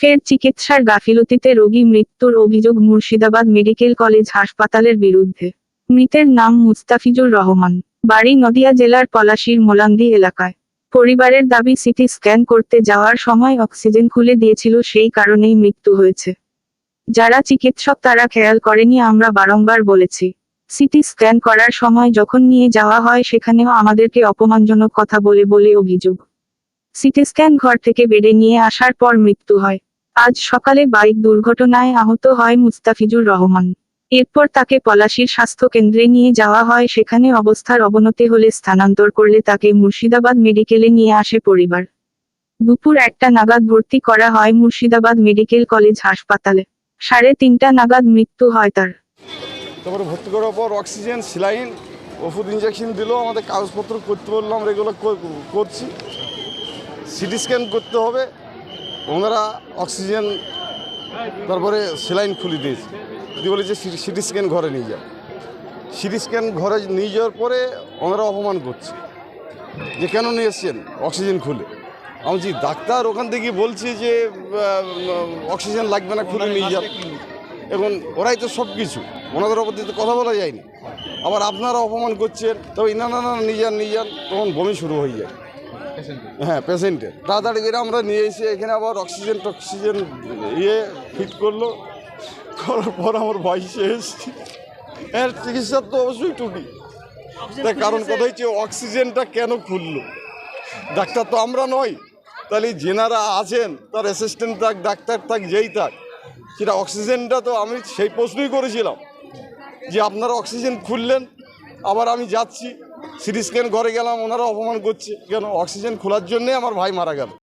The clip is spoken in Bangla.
ফের চিকিৎসার গাফিলতিতে রোগী মৃত্যুর অভিযোগ মুর্শিদাবাদ মেডিকেল কলেজ হাসপাতালের বিরুদ্ধে। মৃতের নাম মুস্তাফিজুর রহমান। বাড়ি নদিয়া জেলার পলাশির মোলান্দি এলাকায়। পরিবারের দাবি সিটি স্ক্যান করতে যাওয়ার সময় অক্সিজেন খুলে দিয়েছিল সেই কারণেই মৃত্যু হয়েছে। যারা চিকিৎসক তারা খেয়াল করেনি আমরা বারংবার বলেছি। সিটি স্ক্যান করার সময় যখন নিয়ে যাওয়া হয় সেখানেও আমাদেরকে অপমানজনক কথা বলে বলে অভিযোগ। সিটি স্ক্যান ঘর থেকে বেডে নিয়ে আসার পর মৃত্যু হয়। আজ সকালে বাইক দুর্ঘটনায় আহত হয় মুস্তাফিজুর রহমান। এরপর তাকে পলাশীর স্বাস্থ্য কেন্দ্রে নিয়ে যাওয়া হয়, সেখানে অবস্থার অবনতি হলে স্থানান্তর করলে তাকে মুর্শিদাবাদ মেডিকেলে নিয়ে আসে পরিবার। দুপুর একটা নাগাদ ভর্তি করা হয় মুর্শিদাবাদ মেডিকেল কলেজ হাসপাতালে। সাড়ে তিনটা নাগাদ মৃত্যু হয় তার। তারপরে ভর্তি করার পর অক্সিজেন স্যালাইন ওষুধ ইঞ্জেকশন দিল, আমাদের কাগজপত্র করতে বললাম কর- করছি। সিটি স্ক্যান করতে হবে। ওনারা অক্সিজেন তারপরে সেলাইন খুলে দিয়েছে। দিয়ে বলেছে সিটি স্ক্যান ঘরে নিয়ে যাও। সিটি স্ক্যান ঘরে নিয়ে যাওয়ার পরে ওনারা অপমান করছে। যে কেন নিয়ে এসছেন? অক্সিজেন খুলে। আমি বলছি ডাক্তার ওখান থেকে বলছে যে অক্সিজেন লাগবে না, খুলে নিয়ে যান এখন ওরাই তো সব কিছু। ওনাদের ওপর তো কথা বলা যায়নি। আবার আপনারা অপমান করছেন, তবে না না না, নিয়ে যান নিয়ে যান, তখন বমি শুরু হয়ে যায়। হ্যাঁ পেশেন্টের তাড়াতাড়ি করে আমরা নিয়ে এসে এখানে আবার অক্সিজেন টক্সিজেন ইয়ে ফিট করল। করার পর আমার ভাই শেষ এর চিকিৎসার তো অবশ্যই টুকি তার কারণ কথা হচ্ছে অক্সিজেনটা কেন খুললো? ডাক্তার তো আমরা নই তাহলে যেনারা আছেন তার অ্যাসিস্ট্যান্ট থাক ডাক্তার থাক যেই থাক সেটা অক্সিজেনটা তো আমি সেই প্রশ্নই করেছিলাম যে আপনারা অক্সিজেন খুললেন আবার আমি যাচ্ছি। সিটি স্ক্যান ঘরে গেলাম, ওনারা অপমান করছে। কেন? অক্সিজেন খোলার জন্যে আমার ভাই মারা গেল।